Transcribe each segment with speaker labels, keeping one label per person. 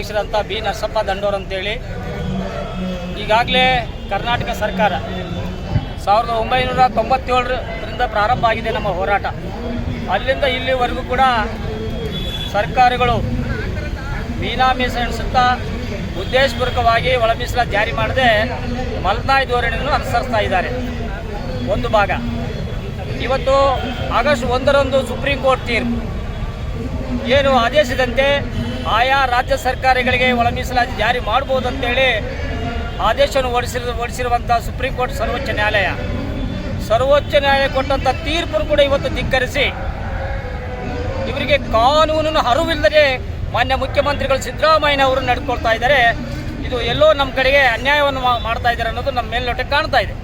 Speaker 1: ರಾಜ್ಯಾಧ್ಯಕ್ಷರಂಥ B Narasappa ದಂಡೋರ್ ಅಂತೇಳಿ. ಈಗಾಗಲೇ ಕರ್ನಾಟಕ ಸರ್ಕಾರ ಸಾವಿರದ ಒಂಬೈನೂರ ತೊಂಬತ್ತೇಳರಿಂದ ಪ್ರಾರಂಭ ಆಗಿದೆ ನಮ್ಮ ಹೋರಾಟ. ಅಲ್ಲಿಂದ ಇಲ್ಲಿವರೆಗೂ ಕೂಡ ಸರ್ಕಾರಗಳು ಮೀನಾ ಎಣಿಸುತ್ತಾ ಉದ್ದೇಶಪೂರ್ವಕವಾಗಿ ಒಳ ಜಾರಿ ಮಾಡದೆ ಮಲ್ನಾಯ್ ಧೋರಣೆಯನ್ನು ಅನುಸರಿಸ್ತಾ ಇದ್ದಾರೆ. ಒಂದು ಭಾಗ. ಇವತ್ತು ಆಗಸ್ಟ್ ಒಂದರಂದು ಸುಪ್ರೀಂ ಕೋರ್ಟ್ ತೀರ್ಪು. ಏನು ಆದೇಶದಂತೆ ಆಯಾ ರಾಜ್ಯ ಸರ್ಕಾರಗಳಿಗೆ ಒಳ ಮೀಸಲಾತಿ ಜಾರಿ ಮಾಡ್ಬೋದು ಅಂತೇಳಿ ಆದೇಶವನ್ನು ಹೊರಡಿಸಿರು ಹೊರಡಿಸಿರುವಂಥ ಸುಪ್ರೀಂ ಕೋರ್ಟ್ ಸರ್ವೋಚ್ಚ ನ್ಯಾಯಾಲಯ. ಸರ್ವೋಚ್ಚ ನ್ಯಾಯಾಲಯ ಕೊಟ್ಟಂಥ ತೀರ್ಪನ್ನು ಕೂಡ ಇವತ್ತು ಧಿಕ್ಕರಿಸಿ, ಇವರಿಗೆ ಕಾನೂನಿನ ಅರಿವಿಲ್ಲದೆ ಮಾನ್ಯ ಮುಖ್ಯಮಂತ್ರಿಗಳು ಸಿದ್ದರಾಮಯ್ಯ ಅವರು ನಡ್ಕೊಳ್ತಾ ಇದ್ದಾರೆ. ಇದು ಎಲ್ಲೋ ನಮ್ಮ ಕಡೆಗೆ ಅನ್ಯಾಯವನ್ನು ಮಾಡ್ತಾ ಇದ್ದಾರೆ ಅನ್ನೋದು ನಮ್ಮ ಮೇಲ್ನೋಟ ಕಾಣ್ತಾ ಇದೆ.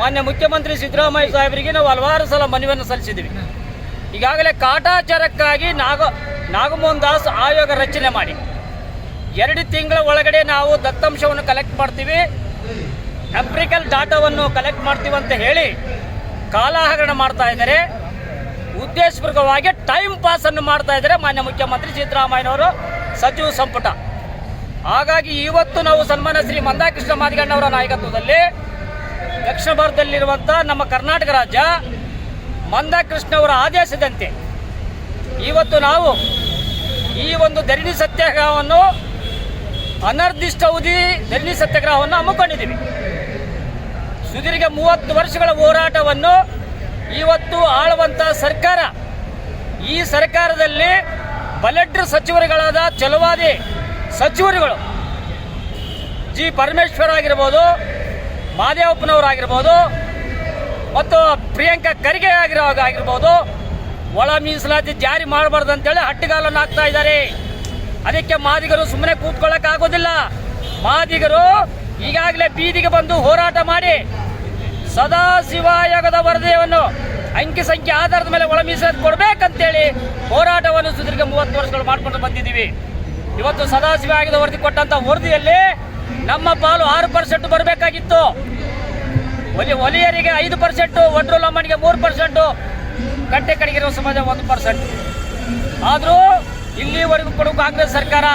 Speaker 1: ಮಾನ್ಯ ಮುಖ್ಯಮಂತ್ರಿ ಸಿದ್ದರಾಮಯ್ಯ ಸಾಹೇಬರಿಗೆ ನಾವು ಹಲವಾರು ಸಲ ಮನವಿಯನ್ನು ಸಲ್ಲಿಸಿದ್ದೀವಿ. ಈಗಾಗಲೇ ಕಾಟಾಚಾರಕ್ಕಾಗಿ ನಾಗ ನಾಗಮೋಹನ್ ದಾಸ್ ಆಯೋಗ ರಚನೆ ಮಾಡಿ. ಎರಡು ತಿಂಗಳ ಒಳಗಡೆ ನಾವು ದತ್ತಾಂಶವನ್ನು ಕಲೆಕ್ಟ್ ಮಾಡ್ತೀವಿ. ಎಂಪ್ರಿಕಲ್ ಡಾಟಾವನ್ನು ಕಲೆಕ್ಟ್ ಮಾಡ್ತೀವಿ ಅಂತ ಹೇಳಿ ಕಾಲಹರಣ ಮಾಡ್ತಾ ಇದ್ದಾರೆ. ಉದ್ದೇಶಪೂರ್ವಕವಾಗಿ ಟೈಮ್ ಪಾಸ್ ಅನ್ನು ಮಾಡ್ತಾ ಇದ್ದಾರೆ ಮಾನ್ಯ ಮುಖ್ಯಮಂತ್ರಿ ಸಿದ್ದರಾಮಯ್ಯನವರು ಸಚಿವ ಸಂಪುಟ. ಹಾಗಾಗಿ ಇವತ್ತು ನಾವು ಸನ್ಮಾನ ಶ್ರೀ ಮಂದಾಕೃಷ್ಣ ಮಾದಿಗಣ್ಣವರ ನಾಯಕತ್ವದಲ್ಲಿ ದಕ್ಷಿಣ ಭಾರತದಲ್ಲಿರುವಂಥ ನಮ್ಮ ಕರ್ನಾಟಕ ರಾಜ್ಯ ಮಂದಾಕೃಷ್ಣ ಅವರ ಆದೇಶದಂತೆ ಇವತ್ತು ನಾವು ಈ ಒಂದು ಧರಣಿ ಸತ್ಯಾಗ್ರಹವನ್ನು ಉದಿ ಧರಣಿ ಸತ್ಯಾಗ್ರಹವನ್ನು ಹಮ್ಮಿಕೊಂಡಿದ್ದೀವಿ. ಸುದೀರ್ಘ ಮೂವತ್ತು ವರ್ಷಗಳ ಹೋರಾಟವನ್ನು ಇವತ್ತು ಆಳುವಂಥ ಸರ್ಕಾರ, ಈ ಸರ್ಕಾರದಲ್ಲಿ ಬಲೆಟ್ರ ಸಚಿವರುಗಳಾದ ಚಲವಾದಿ ಸಚಿವರುಗಳು ಜಿ ಪರಮೇಶ್ವರ್ ಆಗಿರ್ಬೋದು, ಮಾದೇವಪ್ಪನವರಾಗಿರ್ಬೋದು ಮತ್ತು ಪ್ರಿಯಾಂಕಾ ಖರ್ಗೆ ಆಗಿರೋ ಆಗಿರ್ಬೋದು. ಒಳ ಮೀಸಲಾತಿ ಜಾರಿ ಮಾಡಬಾರ್ದು ಅಂತೇಳಿ ಹಟ್ಟಿಗಾಲನ್ನು ಹಾಕ್ತಾ ಇದ್ದಾರೆ. ಅದಕ್ಕೆ ಮಾದಿಗರು ಸುಮ್ಮನೆ ಕೂತ್ಕೊಳ್ಳೋಕ್ಕಾಗೋದಿಲ್ಲ ಮಾದಿಗರು ಈಗಾಗಲೇ ಬೀದಿಗೆ ಬಂದು ಹೋರಾಟ ಮಾಡಿ ಸದಾ ಶಿವಾಯೋಗದ ವರದಿಯನ್ನು ಅಂಕಿ ಸಂಖ್ಯೆ ಆಧಾರದ ಮೇಲೆ ಒಳ ಮೀಸಲಾತಿ ಕೊಡಬೇಕಂತೇಳಿ ಹೋರಾಟವನ್ನು ಸುದೀರ್ಘ ಮೂವತ್ತು ವರ್ಷಗಳು ಮಾಡಿಕೊಂಡು ಬಂದಿದ್ದೀವಿ. ಇವತ್ತು ಸದಾಶಿವ ಆಯೋಗದ ವರದಿ ಕೊಟ್ಟಂತ ವರದಿಯಲ್ಲಿ ನಮ್ಮ ಪಾಲು ಆರು ಪರ್ಸೆಂಟ್ ಬರಬೇಕಾಗಿತ್ತು. ಒಲಿ ಒಲಿಯರಿಗೆ ಐದು ಪರ್ಸೆಂಟು ಒಡ್ರು ಲಮ್ಮನಿಗೆ ಮೂರು ಪರ್ಸೆಂಟು ಕಟ್ಟೆ ಕಡೆಗಿರುವ ಸಮಾಜ ಒಂದು ಪರ್ಸೆಂಟ್ ಆದರೂ ಇಲ್ಲಿವರೆಗೂ ಕೂಡ ಕಾಂಗ್ರೆಸ್ ಸರ್ಕಾರ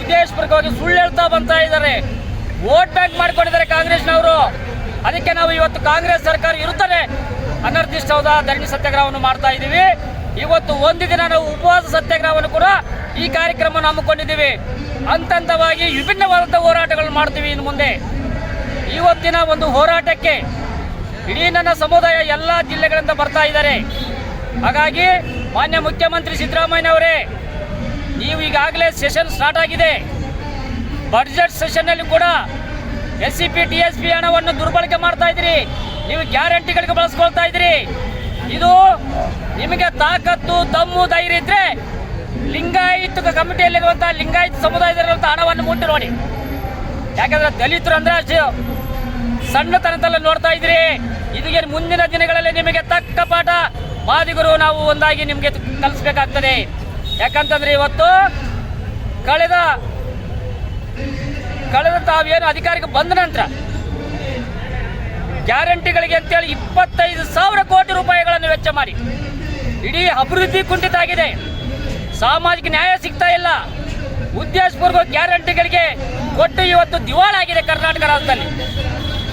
Speaker 1: ಉದ್ದೇಶಪೂರ್ವಕವಾಗಿ ಸುಳ್ಳು ಹೇಳ್ತಾ ಬರ್ತಾ ಇದ್ದಾರೆ. ವೋಟ್ ಬ್ಯಾಂಕ್ ಮಾಡ್ಕೊಂಡಿದ್ದಾರೆ ಕಾಂಗ್ರೆಸ್ನವರು. ಅದಕ್ಕೆ ನಾವು ಇವತ್ತು ಕಾಂಗ್ರೆಸ್ ಸರ್ಕಾರ ಇರುತ್ತದೆ ಅನರ್ದಿಷ್ಟವಾದ ಧರಣಿ ಸತ್ಯಾಗ್ರಹವನ್ನು ಮಾಡ್ತಾ ಇದ್ದೀವಿ. ಇವತ್ತು ಒಂದು ದಿನ ನಾವು ಉಪವಾಸ ಸತ್ಯಾಗ್ರಹವನ್ನು ಕೂಡ ಈ ಕಾರ್ಯಕ್ರಮವನ್ನು ಹಮ್ಮಿಕೊಂಡಿದ್ದೀವಿ. ಹಂತ ಹಂತವಾಗಿ ವಿಭಿನ್ನವಾದಂಥ ಹೋರಾಟಗಳನ್ನು ಮಾಡ್ತೀವಿ ಇನ್ನು ಮುಂದೆ. ಇವತ್ತಿನ ಒಂದು ಹೋರಾಟಕ್ಕೆ ಇಡೀ ನನ್ನ ಸಮುದಾಯ ಎಲ್ಲ ಜಿಲ್ಲೆಗಳಿಂದ ಬರ್ತಾ ಇದ್ದಾರೆ. ಹಾಗಾಗಿ ಮಾನ್ಯ ಮುಖ್ಯಮಂತ್ರಿ ಸಿದ್ದರಾಮಯ್ಯನವರೇ, ನೀವು ಈಗಾಗಲೇ ಸೆಷನ್ ಸ್ಟಾರ್ಟ್ ಆಗಿದೆ. ಬಡ್ಜೆಟ್ ಸೆಷನ್ನಲ್ಲಿ ಕೂಡ S C P T S P ಹಣವನ್ನು ದುರ್ಬಳಕೆ ಮಾಡ್ತಾ ಇದ್ದೀರಿ. ನೀವು ಗ್ಯಾರಂಟಿಗಳಿಗೆ ಬಳಸ್ಕೊಳ್ತಾ ಇದ್ದೀರಿ. ಇದು ನಿಮಗೆ ತಾಕತ್ತು ತಮ್ಮು ಧೈರ್ಯ ಇದ್ರೆ ಲಿಂಗಾಯತ್ ಕಮಿಟಿಯಲ್ಲಿರುವಂತಹ ಲಿಂಗಾಯತ್ ಸಮುದಾಯದಲ್ಲಿರುವಂತಹ ಹಣವನ್ನು ಮುಟ್ಟಿ ನೋಡಿ. ಯಾಕಂದ್ರೆ ದಲಿತರು ಅಂದ್ರೆ ಸಣ್ಣತನದಲ್ಲ ನೋಡ್ತಾ ಇದ್ರಿ. ಇದಕ್ಕೆ ಮುಂದಿನ ದಿನಗಳಲ್ಲಿ ನಿಮಗೆ ತಕ್ಕ ಪಾಠ. ಮಾದಿಗರು ನಾವು ಒಂದಾಗಿ ನಿಮಗೆ ಕಲಿಸ್ಬೇಕಾಗ್ತದೆ. ಯಾಕಂತಂದ್ರೆ ಇವತ್ತು ಕಳೆದ ಕಳೆದ ತಾವೇನು ಅಧಿಕಾರಕ್ಕೆ ಬಂದ ನಂತರ ಗ್ಯಾರಂಟಿಗಳಿಗೆ ಅಂತೇಳಿ ಇಪ್ಪತ್ತೈದು ಸಾವಿರ ಕೋಟಿ ರೂಪಾಯಿಗಳನ್ನು ವೆಚ್ಚ ಮಾಡಿ. ಇಡೀ ಅಭಿವೃದ್ಧಿ ಕುಂಠಿತ ಆಗಿದೆ. ಸಾಮಾಜಿಕ ನ್ಯಾಯ ಸಿಗ್ತಾ ಇಲ್ಲ. ಉದ್ದೇಶಪೂರ್ವಕ ಗ್ಯಾರಂಟಿಗಳಿಗೆ ಕೊಟ್ಟು ಇವತ್ತು ದಿವಾಳಾಗಿದೆ ಕರ್ನಾಟಕ ರಾಜ್ಯದಲ್ಲಿ.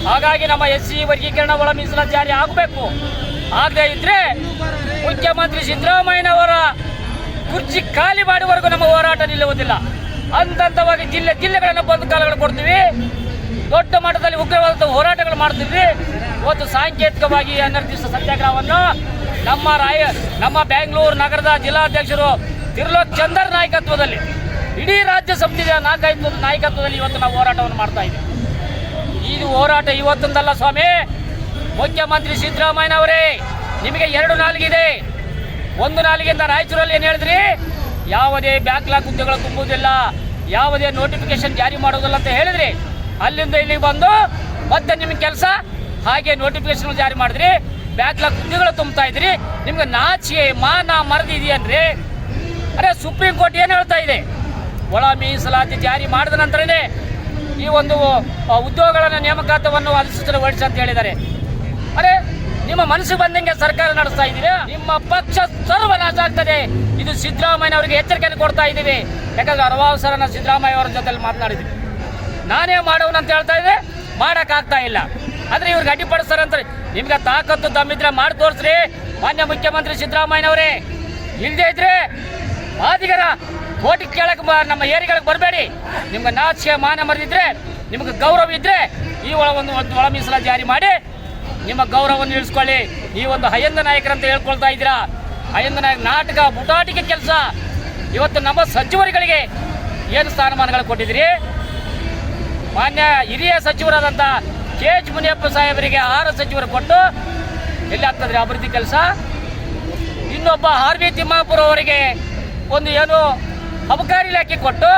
Speaker 1: ಹಾಗಾಗಿ ನಮ್ಮ ಎಸ್ ಸಿ ವರ್ಗೀಕರಣ ಒಳ ಮೀಸಲಾತಿ ಜಾರಿ ಆಗಬೇಕು. ಆಗದೆ ಇದ್ರೆ ಮುಖ್ಯಮಂತ್ರಿ ಸಿದ್ದರಾಮಯ್ಯನವರ ಕುರ್ಚಿ ಖಾಲಿ ಮಾಡುವವರೆಗೂ ನಮ್ಮ ಹೋರಾಟ ನಿಲ್ಲುವುದಿಲ್ಲ. ಹಂತ ಹಂತವಾಗಿ ಜಿಲ್ಲೆ ಜಿಲ್ಲೆಗಳನ್ನು ಬಂದು ಕಾಲಗಳು ಕೊಡ್ತೀವಿ. ದೊಡ್ಡ ಮಟ್ಟದಲ್ಲಿ ಉಗ್ರವಾದ ಹೋರಾಟಗಳು ಮಾಡ್ತೀವಿ. ಇವತ್ತು ಸಾಂಕೇತಿಕವಾಗಿ ಹನ್ನೆರಡು ದಿವಸ ಸತ್ಯಾಗ್ರಹವನ್ನು ನಮ್ಮ ರಾಯ, ನಮ್ಮ ಬೆಂಗಳೂರು ನಗರದ ಜಿಲ್ಲಾಧ್ಯಕ್ಷರು ತಿರ್ಲೋಕ್ ಚಂದರ್ ನಾಯಕತ್ವದಲ್ಲಿ, ಇಡೀ ರಾಜ್ಯ ಸಮಿತಿಯ ನಾಯಕತ್ವದ ನಾಯಕತ್ವದಲ್ಲಿ ಇವತ್ತು ನಾವು ಹೋರಾಟವನ್ನು ಮಾಡ್ತಾ ಇದ್ದೀವಿ. ಇದು ಹೋರಾಟ ಇವತ್ತೊಂದಲ್ಲ ಸ್ವಾಮಿ. ಮುಖ್ಯಮಂತ್ರಿ ಸಿದ್ದರಾಮಯ್ಯನವರೇ, ನಿಮಗೆ ಎರಡು ನಾಲ್ಗಿದೆ. ಒಂದು ನಾಲಿಗೆಯಿಂದ ರಾಯಚೂರಲ್ಲಿ ಏನು ಹೇಳಿದ್ರಿ? ಯಾವುದೇ ಬ್ಯಾಕ್ಲಾಗ್ ಹುದ್ದೆಗಳು ತುಂಬುವುದಿಲ್ಲ, ಯಾವುದೇ ನೋಟಿಫಿಕೇಶನ್ ಜಾರಿ ಮಾಡೋದಿಲ್ಲ ಅಂತ ಹೇಳಿದ್ರಿ. ಅಲ್ಲಿಂದ ಇಲ್ಲಿಗೆ ಬಂದು ಮತ್ತೆ ನಿಮ್ಮ ಕೆಲಸ, ಹಾಗೆ ನೋಟಿಫಿಕೇಶನ್ ಜಾರಿ ಮಾಡಿದ್ರಿ. ಬ್ಯಾಕ್ಲಾಗ್ ಹುದ್ದೆಗಳು ತುಂಬ್ತಾ ಇದ್ರಿ. ನಿಮ್ಗೆ ನಾಚಿಕೆ, ಮಾನ ನಾ ಇದೆಯನ್ರಿ ಅರೆ ಸುಪ್ರೀಂ ಕೋರ್ಟ್ ಏನು ಹೇಳ್ತಾ ಇದೆ? ಒಳ ಮೀಸಲಾತಿ ಜಾರಿ ಮಾಡಿದ ನಂತರನೇ ಈ ಒಂದು ಉದ್ಯೋಗಗಳ ನೇಮಕಾತವನ್ನು ಅಧಿಸೂಚನೆ ಹೊರಡಿಸಿ ಅಂತ ಹೇಳಿದ್ದಾರೆ. ಅರೆ, ನಿಮ್ಮ ಮನಸ್ಸು ಬಂದಂಗೆ ಸರ್ಕಾರ ನಡೆಸ್ತಾ ಇದ್ದೀರಾ? ನಿಮ್ಮ ಪಕ್ಷ ಸರ್ವನಾಶ ಆಗ್ತದೆ. ಇದು ಸಿದ್ದರಾಮಯ್ಯ ಅವರಿಗೆ ಎಚ್ಚರಿಕೆಯನ್ನು ಕೊಡ್ತಾ ಇದ್ದೀವಿ. ಯಾಕಂದ್ರೆ ಹಲವಾರು ನಾನು ಸಿದ್ದರಾಮಯ್ಯ ಅವರ ಜೊತೆಲಿ ಮಾತನಾಡಿದ್ವಿ ನಾನೇ ಮಾಡೋನು ಅಂತ ಹೇಳ್ತಾ ಇದ್ದೆ ಮಾಡೋಕ್ಕಾಗ್ತಾ ಇಲ್ಲ. ಆದರೆ ಇವ್ರಿಗೆ ಅಡ್ಡಿಪಡಿಸ್ತಾರೆ ಅಂತ ನಿಮ್ಗೆ ತಾಕತ್ತು ದಮ್ಮಿದ್ರೆ ಮಾಡಿ ತೋರಿಸ್ರಿ, ಮಾನ್ಯ ಮುಖ್ಯಮಂತ್ರಿ ಸಿದ್ದರಾಮಯ್ಯನವರೇ. ಇಲ್ಲದೇ ಇದ್ರೆ ಆದಿಗರ ಓಟಿ ನಮ್ಮ ಏರಿಗಳಿಗೆ ಬರಬೇಡಿ. ನಿಮ್ಗೆ ನಾಚಿಕೆ, ಮಾನ ಮರೆದಿದ್ರೆ, ನಿಮ್ಗೆ ಗೌರವ ಇದ್ರೆ ಈ ಒಳ ಒಂದು ಒಂದು ಒಳ ಮೀಸಲ ಜಾರಿ ಮಾಡಿ ನಿಮ್ಮ ಗೌರವವನ್ನು ಇಳಿಸ್ಕೊಳ್ಳಿ. ಈ ಒಂದು ಹಯಂದ ನಾಯಕರಂತ ಹೇಳ್ಕೊಳ್ತಾ ಇದ್ದೀರಾ? ಹಯಂದ ನಾಯಕ ನಾಟಕ ಬುಟಾಟಿಕೆ ಕೆಲಸ. ಇವತ್ತು ನಮ್ಮ ಸಚಿವರುಗಳಿಗೆ ಏನು ಸ್ಥಾನಮಾನಗಳು ಕೊಟ್ಟಿದ್ದೀರಿ? ಮಾನ್ಯ ಹಿರಿಯ ಸಚಿವರಾದಂಥ ಕೆ ಎಚ್ ಮುನಿಯಪ್ಪ ಸಾಹೇಬರಿಗೆ ಆಹಾರ ಸಚಿವರು ಕೊಟ್ಟು ಎಲ್ಲಿ ಆಗ್ತದ್ರಿ ಅಭಿವೃದ್ಧಿ ಕೆಲಸ? ಇನ್ನೊಬ್ಬ ಆರ್ ಬಿ ತಿಮ್ಮಾಪುರ ಅವರಿಗೆ ಒಂದು ಏನು ಅಬಕಾರಿ ಇಲಾಖೆ ಕೊಟ್ಟು,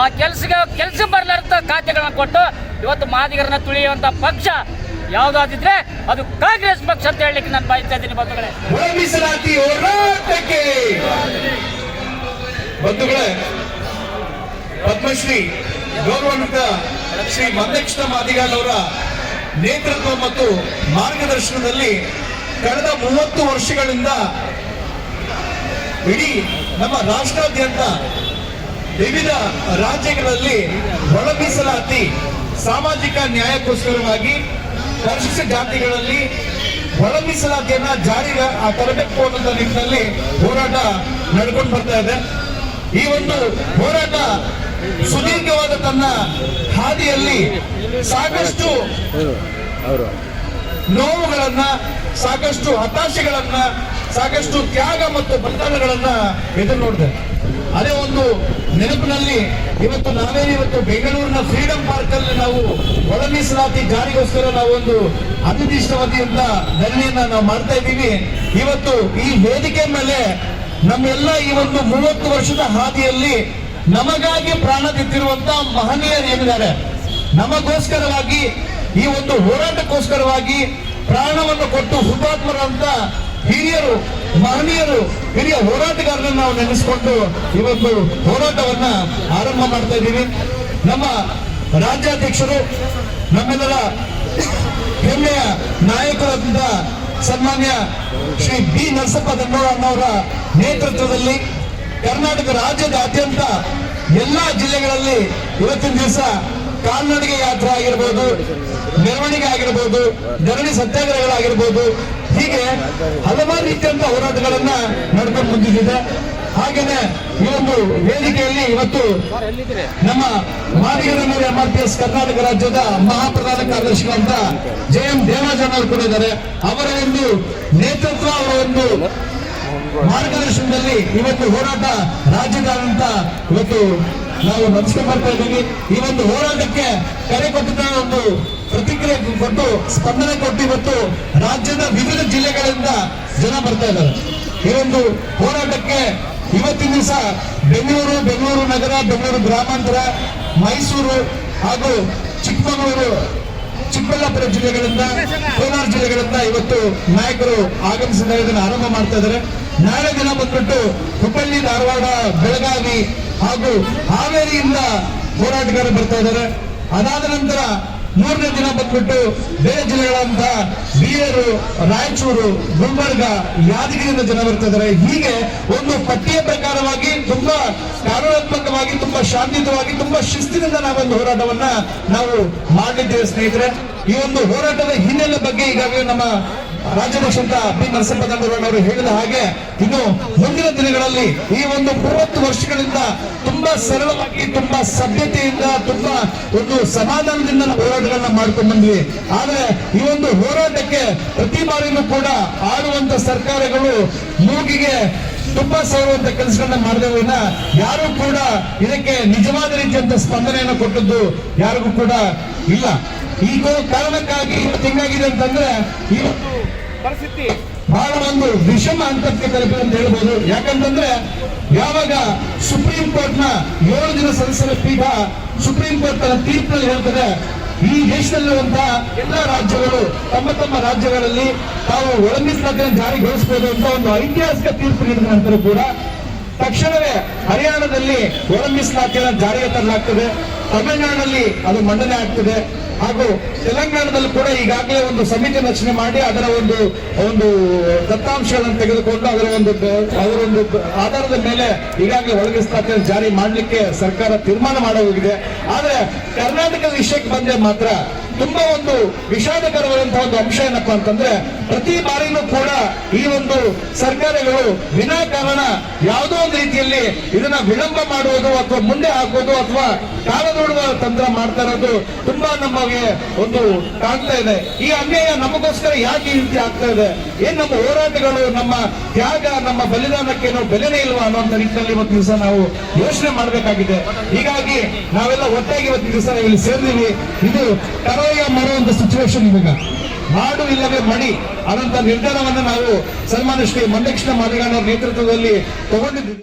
Speaker 1: ಆ ಕೆಲಸಗ, ಕೆಲಸ ಬರಲಾರ್ದ ಖಾತೆಗಳನ್ನ ಕೊಟ್ಟು, ಇವತ್ತು ಮಾದಿಗರನ್ನ ತುಳಿಯುವಂಥ ಪಕ್ಷ ಯಾವುದಾದಿದ್ರೆ ಅದು ಕಾಂಗ್ರೆಸ್ ಪಕ್ಷ ಅಂತ ಹೇಳಲಿಕ್ಕೆ ನಾನು ಬಯಸ್ತಾ ಇದ್ದೀನಿ ಬಂಧುಗಳೇ.
Speaker 2: ಬಂಧುಗಳೇ, ಪದ್ಮಶ್ರೀ ಗೌರವಾನ್ವಿತ ಶ್ರೀ ಮಂದಕ್ಷಣ ಮಾದಿಗಾಲ್ ಅವರ ನೇತೃತ್ವ ಮತ್ತು ಮಾರ್ಗದರ್ಶನದಲ್ಲಿ ಕಳೆದ ಮೂವತ್ತು ವರ್ಷಗಳಿಂದ ಇಡೀ ನಮ್ಮ ರಾಷ್ಟ್ರಾದ್ಯಂತ ವಿವಿಧ ರಾಜ್ಯಗಳಲ್ಲಿ ಒಳ ಮೀಸಲಾತಿ ಸಾಮಾಜಿಕ ನ್ಯಾಯಕ್ಕೋಸ್ಕರವಾಗಿ ಪರಿಶಿಷ್ಟ ಜಾತಿಗಳಲ್ಲಿ ಒಳ ಮೀಸಲಾತಿಯನ್ನ ಜಾರಿ ತರಬೇಕು ಅನ್ನೋ ನಿಟ್ಟಿನಲ್ಲಿ ಹೋರಾಟ ನಡ್ಕೊಂಡು ಬರ್ತಾ ಇದೆ. ಈ ಒಂದು ಹೋರಾಟ ಸುದೀರ್ಘವಾದ ತನ್ನ ಹಾದಿಯಲ್ಲಿ ಸಾಕಷ್ಟು ನೋವುಗಳನ್ನ ಸಾಕಷ್ಟು ಹತಾಶೆಗಳನ್ನ ಸಾಕಷ್ಟು ತ್ಯಾಗ ಮತ್ತು ಬಲಿದಾನಗಳನ್ನ ಎದುರು ನೋಡಿದೆ. ಅದೇ ಒಂದು ನೆನಪಿನಲ್ಲಿ ಇವತ್ತು ನಾವೇ ಇವತ್ತು ಬೆಂಗಳೂರಿನ ಫ್ರೀಡಂ ಪಾರ್ಕ್ ಅಲ್ಲಿ ನಾವು ಒಳ ಮೀಸಲಾತಿ ಜಾರಿಗೋಸ್ಕರ ನಾವು ಒಂದು ವತಿಯಿಂದ ಧರಣಿಯನ್ನ ನಾವು ಮಾಡ್ತಾ ಇದ್ದೀವಿ. ಇವತ್ತು ಈ ವೇದಿಕೆ ಮೇಲೆ ನಮ್ಮೆಲ್ಲ ಈ ಒಂದು ಮೂವತ್ತು ವರ್ಷದ ಹಾದಿಯಲ್ಲಿ ನಮಗಾಗಿ ಪ್ರಾಣ ತೆತ್ತಿರುವಂತ ಮಹನೀಯರು ಏನಿದ್ದಾರೆ, ನಮಗೋಸ್ಕರವಾಗಿ ಈ ಒಂದು ಹೋರಾಟಕ್ಕೋಸ್ಕರವಾಗಿ ಪ್ರಾಣವನ್ನು ಕೊಟ್ಟು ಹುತಾತ್ಮರಂತ ಹಿರಿಯರು ಮಹನೀಯರು ಹಿರಿಯ ಹೋರಾಟಗಾರರನ್ನು ನಾವು ನೆನೆಸಿಕೊಂಡು ಇವತ್ತು ಹೋರಾಟವನ್ನ ಆರಂಭ ಮಾಡ್ತಾ ಇದ್ದೀವಿ. ನಮ್ಮ ರಾಜ್ಯಾಧ್ಯಕ್ಷರು, ನಮ್ಮೆಲ್ಲರ ಹೆಮ್ಮೆಯ ನಾಯಕರಾದಂತ ಸನ್ಮಾನ್ಯ ಶ್ರೀ ಬಿ. ನರಸಪ್ಪ ಅನ್ನೋರ ನೇತೃತ್ವದಲ್ಲಿ ಕರ್ನಾಟಕ ರಾಜ್ಯದಾದ್ಯಂತ ಎಲ್ಲಾ ಜಿಲ್ಲೆಗಳಲ್ಲಿ ಇವತ್ತಿನ ದಿವಸ ಕಾಲ್ನಡಿಗೆ ಯಾತ್ರೆ ಆಗಿರ್ಬೋದು, ಮೆರವಣಿಗೆ ಆಗಿರ್ಬೋದು, ಧರಣಿ ಸತ್ಯಾಗ್ರಹಗಳಾಗಿರ್ಬೋದು ಹೀಗೆ ಹಲವಾರು ರೀತಿಯಂತ ಹೋರಾಟಗಳನ್ನ ನಡ್ಕೊಂಡು ಬಂದಿದೆ ಹಾಗೇನೆ ಈ ಒಂದು ವೇದಿಕೆಯಲ್ಲಿ ಇವತ್ತು ನಮ್ಮ ಮಾದಿಗರನ್ನೂರು ಎಂಆರ್ಪಿಎಸ್ ಕರ್ನಾಟಕ ರಾಜ್ಯದ ಮಹಾಪ್ರಧಾನ ಕಾರ್ಯದರ್ಶಿಗಳಂತ ಜೆ ಎಂ ದೇವರಾಜನ್ ಅವರು ಕೂಡ ಇದ್ದಾರೆ. ಅವರ ಒಂದು ನೇತೃತ್ವ, ಅವರ ಒಂದು ಮಾರ್ಗದರ್ಶನದಲ್ಲಿ ಇವತ್ತು ಹೋರಾಟ ರಾಜ್ಯದಾದ್ಯಂತ ಇವತ್ತು ನಾವು ನಡೆಸ್ಕೊಂಡು ಬರ್ತಾ ಇದ್ದೀವಿ. ಈ ಒಂದು ಹೋರಾಟಕ್ಕೆ ಕರೆ ಕೊಟ್ಟಿದ್ದ ಒಂದು ಪ್ರತಿಕ್ರಿಯೆ ಕೊಟ್ಟು, ಸ್ಪಂದನೆ ಕೊಟ್ಟು ಇವತ್ತು ರಾಜ್ಯದ ವಿವಿಧ ಜಿಲ್ಲೆಗಳಿಂದ ಜನ ಬರ್ತಾ ಇದ್ದಾರೆ. ಈ ಒಂದು ಹೋರಾಟಕ್ಕೆ ಇವತ್ತಿನ ದಿವಸ ಬೆಂಗಳೂರು ಬೆಂಗಳೂರು ನಗರ, ಬೆಂಗಳೂರು ಗ್ರಾಮಾಂತರ, ಮೈಸೂರು ಹಾಗೂ ಚಿಕ್ಕಮಗಳೂರು, ಚಿಕ್ಕಬಳ್ಳಾಪುರ ಜಿಲ್ಲೆಗಳಿಂದ, ಕೋಲಾರ ಜಿಲ್ಲೆಗಳಿಂದ ಇವತ್ತು ನಾಯಕರು ಆಗಮಿಸಿದ ಇದನ್ನು ಆರಂಭ ಮಾಡ್ತಾ ಇದ್ದಾರೆ. ನಾಳೆ ದಿನ ಬಂದ್ಬಿಟ್ಟು ಹುಬ್ಬಳ್ಳಿ, ಧಾರವಾಡ, ಬೆಳಗಾವಿ ಹಾಗೂ ಹಾವೇರಿಯಿಂದ ಹೋರಾಟಗಾರರು ಬರ್ತಾ ಇದ್ದಾರೆ. ಅದಾದ ನಂತರ ಮೂರನೇ ದಿನ ಬಂದ್ಬಿಟ್ಟು ಬೇರೆ ಜಿಲ್ಲೆಗಳಂತ ಬೀರು ರಾಯಚೂರು, ಗುಲ್ಬರ್ಗ, ಯಾದಗಿರಿಯಿಂದ ಜನ ಬರ್ತಾ ಇದ್ದಾರೆ. ಹೀಗೆ ಒಂದು ಪಟ್ಟಿಯ ಪ್ರಕಾರವಾಗಿ ತುಂಬಾ ಕಾನೂನಾತ್ಮಕವಾಗಿ, ತುಂಬಾ ಶಾಂತಿಯುತವಾಗಿ, ತುಂಬಾ ಶಿಸ್ತಿನಿಂದ ನಾವೊಂದು ಹೋರಾಟವನ್ನ ನಾವು ಮಾಡಲಿದ್ದೇವೆ ಸ್ನೇಹಿತರೆ. ಈ ಒಂದು ಹೋರಾಟದ ಹಿನ್ನೆಲೆ ಬಗ್ಗೆ ಈಗಾಗಲೇ ನಮ್ಮ ರಾಜ್ಯಾಧ್ಯಕ್ಷ ಬಿ ನರಸಿಂಹ ಅವರು ಹೇಳಿದ ಹಾಗೆ, ಇನ್ನು ಮುಂದಿನ ದಿನಗಳಲ್ಲಿ ಈ ಒಂದು ಮೂವತ್ತು ವರ್ಷಗಳಿಂದ ತುಂಬಾ ಸರಳವಾಗಿ, ತುಂಬಾ ಸಭ್ಯತೆಯಿಂದ, ತುಂಬಾ ಒಂದು ಸಮಾಧಾನದಿಂದ ಹೋರಾಟಗಳನ್ನ ಮಾಡ್ಕೊಂಡು ಬಂದ್ವಿ. ಆದ್ರೆ ಈ ಒಂದು ಹೋರಾಟಕ್ಕೆ ಪ್ರತಿ ಬಾರಿನೂ ಕೂಡ ಆಳುವಂತ ಸರ್ಕಾರಗಳು ಮೂಗಿಗೆ ತುಂಬಾ ಸೇರುವಂತ ಕೆಲಸಗಳನ್ನ ಮಾಡಿದವಿನ ಯಾರು ಕೂಡ ಇದಕ್ಕೆ ನಿಜವಾದ ರೀತಿಯಂತ ಸ್ಪಂದನೆಯನ್ನು ಕೊಟ್ಟದ್ದು ಯಾರಿಗೂ ಕೂಡ ಇಲ್ಲ. ಈಗ ಕಾರಣಕ್ಕಾಗಿ ಇವತ್ತು ಹೆಂಗಾಗಿದೆ ಅಂತಂದ್ರೆ ಇವತ್ತು ಪರಿಸ್ಥಿತಿ ಬಹಳ ಒಂದು ವಿಷಮ ಹಂತಕ್ಕೆ ತಲುಪಿದೆ ಅಂತ ಹೇಳ್ಬೋದು. ಯಾಕಂತಂದ್ರೆ ಯಾವಾಗ ಸುಪ್ರೀಂ ಕೋರ್ಟ್ನ ಏಳು ದಿನ ಸದಸ್ಯರ ಪೀಠ ಸುಪ್ರೀಂ ಕೋರ್ಟ್ ತನ್ನ ತೀರ್ಪಿನಲ್ಲಿ ಹೇಳ್ತದೆ, ಈ ದೇಶದಲ್ಲಿರುವಂತಹ ಎಲ್ಲ ರಾಜ್ಯಗಳು ತಮ್ಮ ತಮ್ಮ ರಾಜ್ಯಗಳಲ್ಲಿ ತಾವು ಒಳ ಮೀಸಲಾತಿಯನ್ನು ಜಾರಿಗೊಳಿಸಬಹುದು ಅಂತ ಒಂದು ಐತಿಹಾಸಿಕ ತೀರ್ಪು ನೀಡಿದ ನಂತರ ಕೂಡ ತಕ್ಷಣವೇ ಹರಿಯಾಣದಲ್ಲಿ ಒಳ ಮೀಸಲಾತಿಯನ್ನು ಜಾರಿಗೆ ತರಲಾಗ್ತದೆ. ತಮಿಳುನಾಡಿನಲ್ಲಿ ಅದು ಮಂಡನೆ ಆಗ್ತದೆ. ಹಾಗೂ ತೆಲಂಗಾಣದಲ್ಲಿ ಕೂಡ ಈಗಾಗಲೇ ಒಂದು ಸಮಿತಿ ರಚನೆ ಮಾಡಿ ಅದರ ಒಂದು ಒಂದು ದತ್ತಾಂಶಗಳನ್ನು ತೆಗೆದುಕೊಂಡು ಅದರ ಒಂದು ಅದರ ಒಂದು ಆಧಾರದ ಮೇಲೆ ಈಗಾಗಲೇ ಒಳಗಿಸ್ತಾತೆ ಜಾರಿ ಮಾಡಲಿಕ್ಕೆ ಸರ್ಕಾರ ತೀರ್ಮಾನ ಮಾಡೋಗಿದೆ ಆದರೆ ಆದ್ರೆ ಕರ್ನಾಟಕದ ವಿಷಯಕ್ಕೆ ಬಂದ್ರೆ ಮಾತ್ರ ತುಂಬಾ ಒಂದು ವಿಷಾದಕರವಾದಂತಹ ಒಂದು ಅಂಶ ಏನಪ್ಪಾ ಅಂತಂದ್ರೆ, ಪ್ರತಿ ಬಾರಿನೂ ಕೂಡ ಈ ಒಂದು ಸರ್ಕಾರಗಳು ವಿನಾಕಾರಣ ಯಾವುದೋ ಒಂದು ರೀತಿಯಲ್ಲಿ ಇದನ್ನ ವಿಳಂಬ ಮಾಡುವುದು ಅಥವಾ ಮುಂದೆ ಹಾಕುವುದು ಅಥವಾ ಕಾಲದೊಡುವ ತಂತ್ರ ಮಾಡ್ತಾ ಇರೋದು ತುಂಬಾ ನಮಗೆ ಒಂದು ಕಾಣ್ತಾ ಇದೆ. ಈ ಅನ್ಯಾಯ ನಮಗೋಸ್ಕರ ಯಾಕೆ ಈ ರೀತಿ ಆಗ್ತಾ ಇದೆ? ಏನ್ ನಮ್ಮ ಹೋರಾಟಗಳು, ನಮ್ಮ ತ್ಯಾಗ, ನಮ್ಮ ಬಲಿದಾನಕ್ಕೆ ನಾವು ಬೆಲೆನೇ ಇಲ್ವಾ ಅನ್ನುವಂತ ನಿಟ್ಟಿನಲ್ಲಿ ಇವತ್ತು ದಿವಸ ನಾವು ಯೋಚನೆ ಮಾಡಬೇಕಾಗಿದೆ. ಹೀಗಾಗಿ ನಾವೆಲ್ಲ ಒಟ್ಟಾಗಿ ಇವತ್ತು ದಿವಸ ಇಲ್ಲಿ ಸೇರಿದೀವಿ. ಇದು ಕರೋಯ ಒಂದು ಸಿಚುವೇಶನ್ ಇವಾಗ. ಮಾಡು ಇಲ್ಲವೇ ಮಡಿ ಅನ್ನಂತ ನಿರ್ಧಾರವನ್ನು ನಾವು ಸನ್ಮಾನ ಶ್ರೀ ಮಂಡಕ್ಷಣ ಮಾದಿಗಾನವರ ನೇತೃತ್ವದಲ್ಲಿ ತಗೊಂಡಿದ್ದೀವಿ.